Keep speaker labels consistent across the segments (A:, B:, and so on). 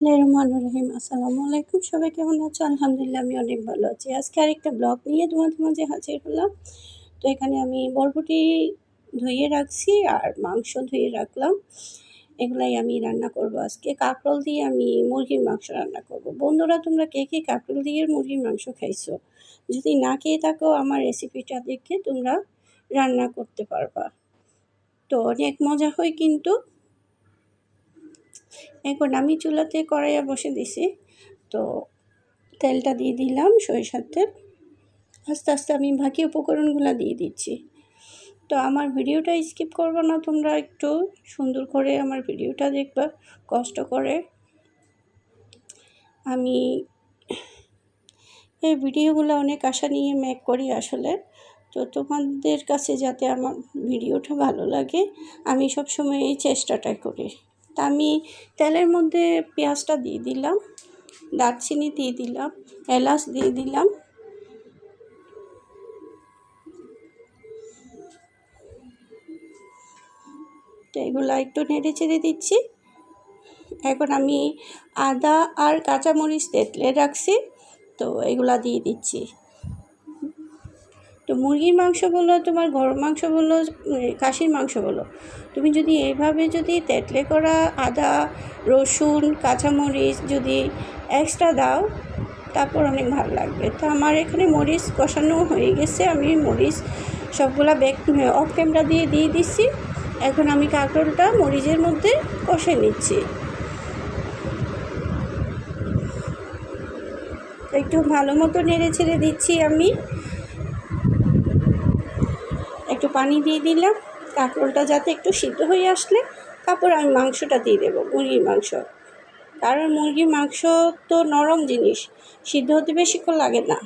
A: রহমান রহিম আসসালামু আলাইকুম সবাই কেমন আছো? আলহামদুলিল্লাহ আমি অনেক ভালো আছি। আজকে আরেকটা ব্লগ নিয়ে তোমাদের মাঝে হাজির হলাম। তো এখানে আমি বরবটি ধুয়ে রাখছি আর মাংস ধুয়ে রাখলাম। এগুলাই আমি রান্না করব আজকে। কাঁকরোল দিয়ে আমি মুরগির মাংস রান্না করব। বন্ধুরা, তোমরা কে কে কাঁকরোল দিয়ে মুরগির মাংস খাইছো? যদি না খেয়ে থাকো, আমার রেসিপিটা দেখে তোমরা রান্না করতে পারবা। তো অনেক মজা হয় কিন্তু এখন আমি চুলাতে কড়াইয়া বসে দিছি। তো তেলটা দিয়ে দিলাম, সরিষার তেল। আস্তে আস্তে আমি বাকি উপকরণগুলো দিয়ে দিচ্ছি। তো আমার ভিডিওটা স্কিপ করব না, তোমরা একটু সুন্দর করে আমার ভিডিওটা দেখবা, কষ্ট করে। আমি এই ভিডিওগুলো অনেক আশা নিয়ে মেক করি আসলে। তো তোমাদের কাছে যাতে আমার ভিডিওটা ভালো লাগে, আমি সবসময় এই চেষ্টাটাই করি। তা আমি তেলের মধ্যে পেঁয়াজটা দিয়ে দিলাম, দারচিনি দিয়ে দিলাম, এলাচ দিয়ে দিলাম। তো এগুলো একটু নেড়ে চেড়ে দিচ্ছি। এখন আমি আদা আর কাঁচামরিচ তেতলে রাখছি, তো এগুলা দিয়ে দিচ্ছি। তো মুরগির মাংস বলো তোমার গরম মাংস বলো খাসির মাংস বলো তুমি যদি এইভাবে যদি তেতলে করা আদা, রসুন, কাঁচামরিচ যদি এক্সট্রা দাও, তারপর অনেক ভালো লাগবে। তো আমার এখানে মরিচ কষানো হয়ে গেছে, আমি মরিচ সবগুলা ব্যাক অফ ক্যামেরা দিয়ে দিয়ে দিচ্ছি। এখন আমি কাঁকরোলটা মরিচের মধ্যে কষে নিচ্ছি। একটু ভালো মতো নেড়ে ছেড়ে দিচ্ছি আমি। পানি দিয়ে দিলাম কাঁকরোলটা যাতে একটু সিদ্ধ হয়ে আসলে তারপর আমি মাংসটা দিয়ে দেবো, মুরগির মাংস। কারণ মুরগির মাংস তো নরম জিনিস, সিদ্ধ হতে বেশিক্ষণ লাগে না।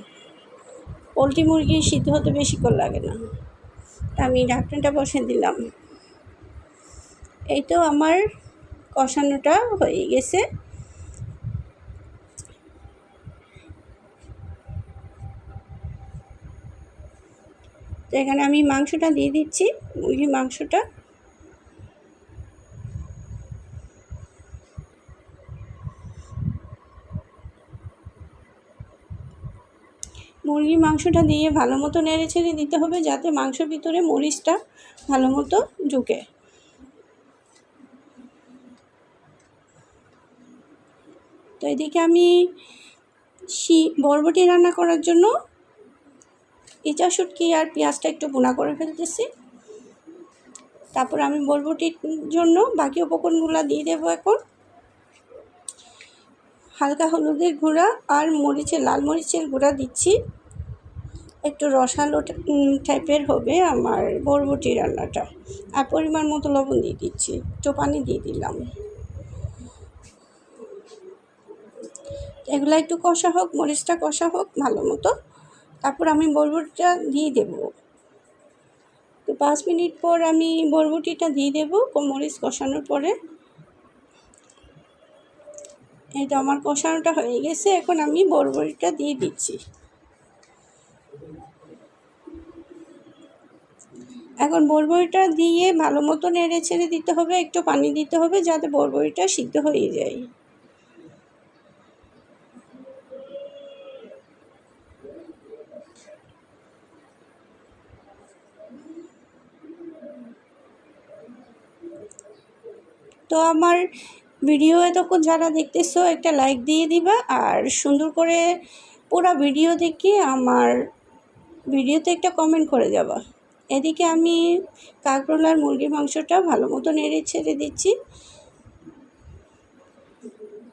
A: পোলট্রি মুরগি সিদ্ধ হতে বেশিক্ষণ লাগে না। আমি ঢাকনাটা বসে দিলাম। এই তো আমার কষানোটা হয়ে গেছে। তো এখানে আমি মাংসটা দিয়ে দিচ্ছি। মুরগির মাংসটা। মুরগির মাংসটা দিয়ে ভালো মতো নেড়ে ছেড়ে দিতে হবে যাতে মাংসের ভিতরে মরিচটা ভালো মতো ঢুকে। তো এদিকে আমি শি বরবটি রান্না করার জন্য ইচা শুটকি আর পেঁয়াজটা একটু বোনা করে ফেলতেছি। তারপর আমি বরবটির জন্য বাকি উপকরণগুলো দিয়ে দেবো এখন। হালকা হলুদের গুঁড়া আর মরিচের, লাল মরিচের গুঁড়া দিচ্ছি। একটু রসালো টাইপের হবে আমার বরবটি রান্নাটা। আর পরিমাণ মতো লবণ দিয়ে দিচ্ছি, একটু পানি দিয়ে দিলাম। এগুলো একটু কষা হোক, মরিচটা কষা হোক, ভালো মতো। তারপর আমি বরবটিটা দিয়ে দেব। তো পাঁচ মিনিট পর আমি বরবটিটা দিয়ে দেবো মরিচ কষানোর পরে। এই তো আমার কষানোটা হয়ে গেছে, এখন আমি বরবটিটা দিয়ে দিচ্ছি। এখন বরবটিটা দিয়ে ভালো মতো নেড়ে ছেড়ে দিতে হবে, একটু পানি দিতে হবে যাতে বরবটিটা সিদ্ধ হয়ে যায়। তো আমার ভিডিও এতক্ষণ যারা দেখতেছো, একটা লাইক দিয়ে দিবা আর সুন্দর করে পুরো ভিডিও দেখে আমার ভিডিওতে একটা কমেন্ট করে যাবা। এদিকে আমি কাঁকরোলার মুরগির মাংসটা ভালো মতো নেড়ে ছেড়ে দিচ্ছি।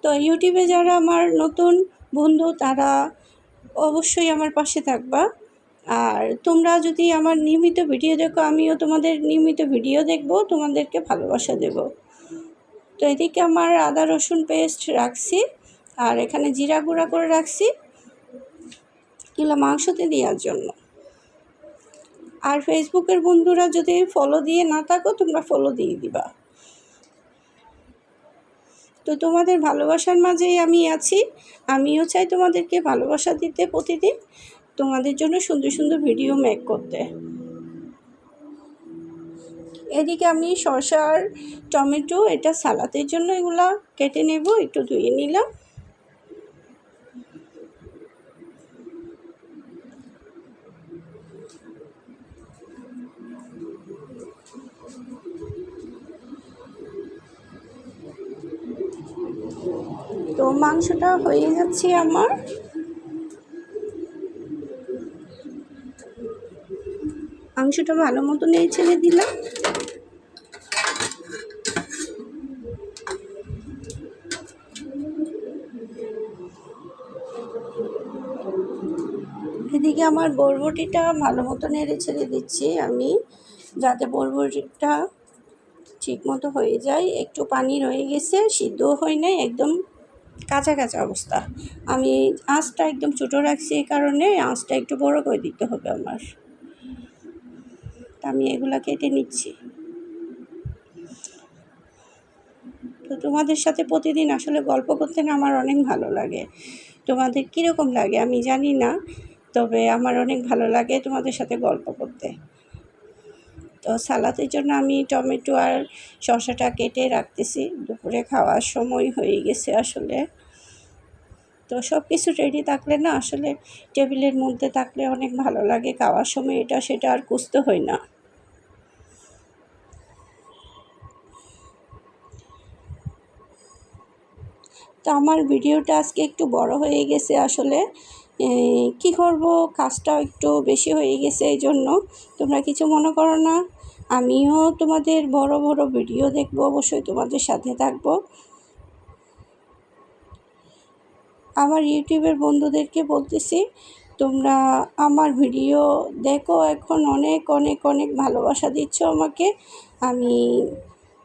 A: তো ইউটিউবে যারা আমার নতুন বন্ধু, তারা অবশ্যই আমার পাশে থাকবা। আর তোমরা যদি আমার নিয়মিত ভিডিও দেখো, আমিও তোমাদের নিয়মিত ভিডিও দেখব, তোমাদেরকে ভালোবাসা দেব। তো এদিকে আমার আদা, রসুন পেস্ট রাখছি আর এখানে জিরা গুঁড়া করে রাখছি এগুলো মাংসতে দেওয়ার জন্য। আর ফেসবুকের বন্ধুরা যদি ফলো দিয়ে না থাকো, তোমরা ফলো দিয়ে দিবা। তো তোমাদের ভালোবাসার মাঝেই আমি আছি। আমিও চাই তোমাদেরকে ভালোবাসা দিতে প্রতিদিন। তোমাদের জন্য সুন্দর সুন্দর ভিডিও মেক করতে। এদিকে আমি শসা আর টমেটো, এটা সালাদের জন্য এগুলা কেটে নেব, একটু ধুয়ে নিলাম। তো মাংসটা হয়ে যাচ্ছে আমার। মাংসটা ভালো মতো নেড়ে ছেড়ে দিলাম। এদিকে আমার বরবটিটা ভালো মতো নেড়ে ছেড়ে দিচ্ছি আমি, যাতে বরবটিটা ঠিক মতো হয়ে যায়। একটু পানি রয়ে গেছে সিদ্ধ হয় নাই, একদম কাঁচা কাঁচা অবস্থা। আমি আঁচটা একদম ছোটো রাখছি এই কারণে, আঁচটা একটু বড় করে দিতে হবে আমার। তা আমি এগুলো কেটে নিচ্ছি। তো তোমাদের সাথে প্রতিদিন আসলে গল্প করতে না আমার অনেক ভালো লাগে। তোমাদের কীরকম লাগে আমি জানি না, তবে আমার অনেক ভালো লাগে তোমাদের সাথে গল্প করতে। তো সালাদের জন্য আমি টমেটো আর শসাটা কেটে রাখতেছি। দুপুরে খাওয়ার সময় হয়ে গেছে আসলে। তো সব কিছু রেডি থাকলে না আসলে টেবিলের মধ্যে থাকলে অনেক ভালো লাগে, খাওয়ার সময় এটা সেটা আর খুঁজতে হয় না। তো আমার ভিডিওটা আজকে একটু বড় হয়ে গেছে আসলে। কি করব? কাজটাও একটু বেশি হয়ে গেছে এই জন্য তোমরা কিছু মনে করো না। আমিও তোমাদের বড় বড় ভিডিও দেখব, অবশ্যই তোমাদের সাথে থাকব। আমার ইউটিউবের বন্ধুদেরকে বলতেছি, তোমরা আমার ভিডিও দেখো, এখন অনেক অনেক অনেক ভালোবাসা দিচ্ছ আমাকে। আমি,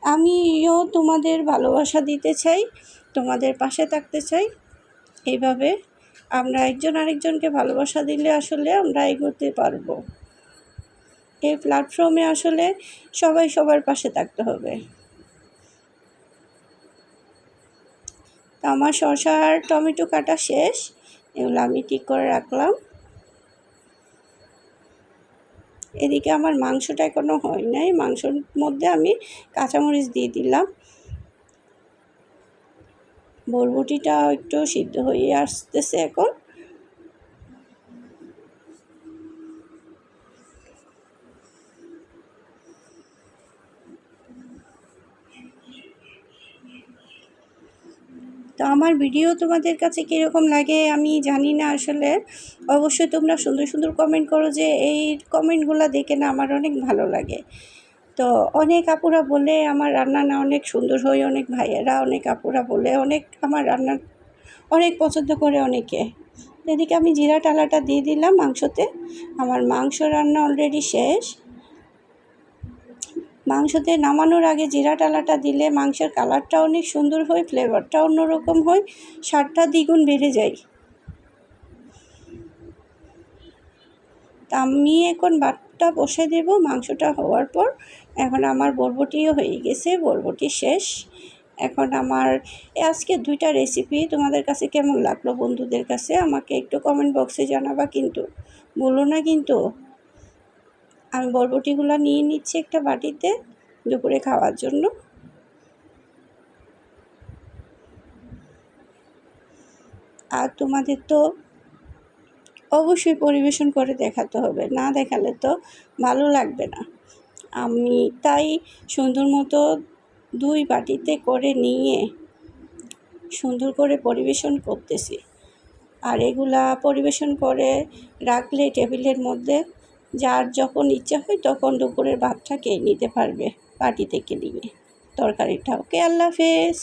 A: আমিও তোমাদের ভালোবাসা দিতে চাই, তোমাদের পাশে থাকতে চাই। এইভাবে আমরা একজন আরেকজনকে ভালোবাসা দিলে আসলে আমরা এগোতে পারব। এই প্ল্যাটফর্মে আসলে সবাই সবার পাশে থাকতে হবে। তো আমার শসা আর টমেটো কাটা শেষ। এগুলো আমি ঠিক করে রাখলাম। এদিকে আমার মাংসটা এখনও হয় নাই। মাংসর মধ্যে আমি কাঁচামরিচ দিয়ে দিলাম। বরবটিটা একটু সিদ্ধ হয়ে আসতেছে এখন। তো আমার ভিডিও তোমাদের কাছে কীরকম লাগে আমি জানি না আসলে। অবশ্যই তোমরা সুন্দর সুন্দর কমেন্ট করো যে এই কমেন্টগুলো দেখে না আমার অনেক ভালো লাগে। তো অনেক আপুরা বলে আমার রান্না না অনেক সুন্দর হয়, অনেক ভাইয়েরা, অনেক আপুরা বলে, অনেক আমার রান্না অনেক পছন্দ করে অনেকে। এদিকে আমি জিরা টালাটা দিয়ে দিলাম মাংসতে। আমার মাংস রান্না অলরেডি শেষ। মাংসতে নামানোর আগে জিরা টালাটা দিলে মাংসের কালারটা অনেক সুন্দর হয় ফ্লেভারটা অন্যরকম হয়, স্বাদটা দ্বিগুণ বেড়ে যায়। তা আমি এখন বাটটা বসে দেব, মাংসটা হওয়ার পর এখন আমার বরবটিও হয়ে গেছে, বরবটি শেষ। এখন আমার আজকে দুইটা রেসিপি তোমাদের কাছে কেমন লাগল বন্ধুদের কাছে আমাকে একটু কমেন্ট বক্সে জানাবা কিন্তু। বলো না কিন্তু। আমি বরবটিগুলো নিয়ে নিচ্ছি একটা বাটিতে দুপুরে খাওয়ার জন্য। আর তোমাদের তো অবশ্যই পরিবেশন করে দেখাতে হবে, না দেখালে তো ভালো লাগবে না। আমি তাই সুন্দর মতো দুই বাটিতে করে নিয়ে সুন্দর করে পরিবেশন করতেছি। আর এগুলা পরিবেশন করে রাখলে টেবিলের মধ্যে যার যখন ইচ্ছা হয় তখন দুপুরের ভাতটা খেয়ে নিতে পারবে, বাটি থেকে নিয়ে। তরকারিটা ওকে, আল্লাহ হাফেজ।